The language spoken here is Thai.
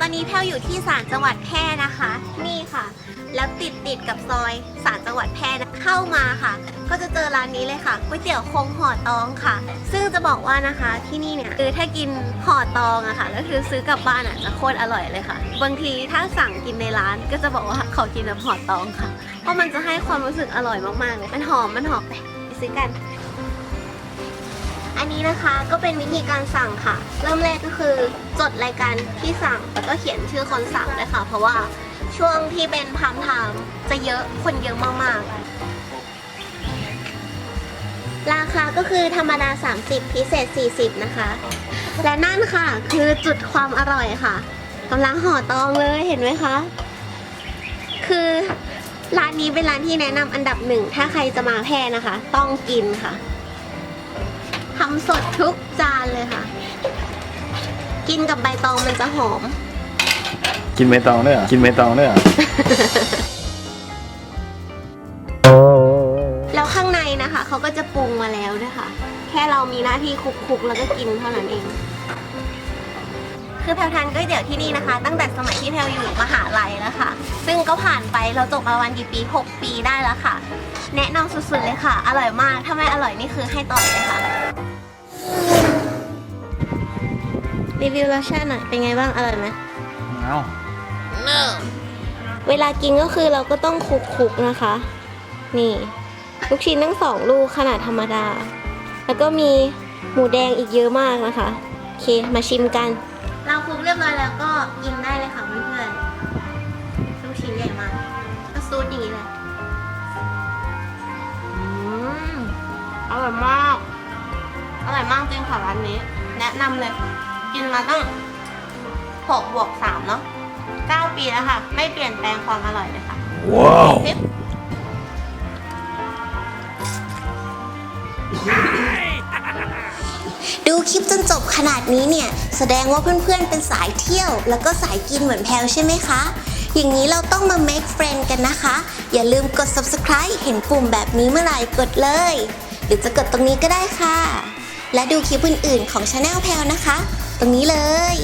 ตอนนี้แพลวอยู่ที่ศาลจังหวัดแพร่นะคะ นี่ค่ะ แล้วติดติดกับซอยศาลจังหวัดแพร่นะเข้ามาค่ะ ก็จะเจอร้านนี้เลยค่ะก๋วยเตี๋ยวคงห่อตองค่ะ ซึ่งจะบอกว่านะคะที่นี่เนี่ยคือถ้ากินห่อตองอะค่ะก็คือซื้อกลับบ้านอะจะโคตรอร่อยเลยค่ะ บางทีถ้าสั่งกินในร้านก็จะบอกว่าเขากินแบบห่อตองค่ะ เพราะมันจะให้ความรู้สึกอร่อยมากๆเลยมันหอมมันหอมไปไปซื้อกัน อันนี้นะคะก็เป็นวิธีการสั่งค่ะ เริ่มแรกก็คือจดรายการที่สั่งแล้วก็เขียนชื่อคนสั่งเลยค่ะ เพราะว่าช่วงที่เป็นพามไทม์จะเยอะคนเยอะมากๆ ราคาก็คือธรรมดา 30 พิเศษ 40 นะคะ และนั่นค่ะคือจุดความอร่อยค่ะกำลังห่อตองเลยเห็นไหมคะ คือร้านนี้เป็นร้านที่แนะนำอันดับหนึ่ง ถ้าใครจะมาแพร่นะคะ ต้องกินค่ะ ทำสดทุกจานเลยค่ะ กินกับใบตองมันจะหอม กินใบตองด้วยเหรอกินใบตองด้วยเหรอแล้วข้างในนะคะเขาก็จะปรุงมาแล้วด้วยค่ะ แค่เรามีหน้าที่คลุกๆแล้วก็กินเท่านั้นเอง คือแพลวทานก๋วยเตี๋ยวที่นี่นะคะ ตั้งแต่สมัยที่แพลวอยู่มหาลัยแล้วค่ะ ซึ่งก็ผ่านไปเราจบมาวันกี่ปี 6 ปีได้แล้วค่ะ แนะนำสุดๆเลยค่ะ อร่อยมาก ถ้าไม่อร่อยนี่คือให้ต่อเลยค่ะ รีวิวรสชาติหน่อย เป็นไงบ้าง อร่อยไหม เอาเวลากินก็คือเราก็ต้องคลุกๆนะคะ นี่ ลูกชิ้นทั้งสองลูกขนาดธรรมดา แล้วก็มีหมูแดงอีกเยอะมากนะคะ โอเค มาชิมกัน เราคลุกเรียบร้อยแล้วก็กินได้เลยค่ะเพื่อนๆลูกชิ้นใหญ่มากก็ซูดอย่างนี้เลย อืมอร่อยมากอร่อย มากจริงค่ะร้านนี้ แนะนำเลย กินมาตั้งหกบวกสามเนาะเก้าปีแล้วค่ะ ไม่เปลี่ยนแปลงความอร่อยเลยค่ะ ว้าวคลิปดูคลิปจนจบขนาดนี้เนี่ย แสดงว่าเพื่อนๆเป็นสายเที่ยว แล้วก็สายกินเหมือนแพลวใช่ไหมคะ อย่างนี้เราต้องมา make friend กันนะคะ อย่าลืมกด subscribe เห็นปุ่มแบบนี้เมื่อไหร่กดเลย หรือจะกดตรงนี้ก็ได้ค่ะ และดูคลิปอื่นๆของช anel แพลนะคะ ตรงนี้เลย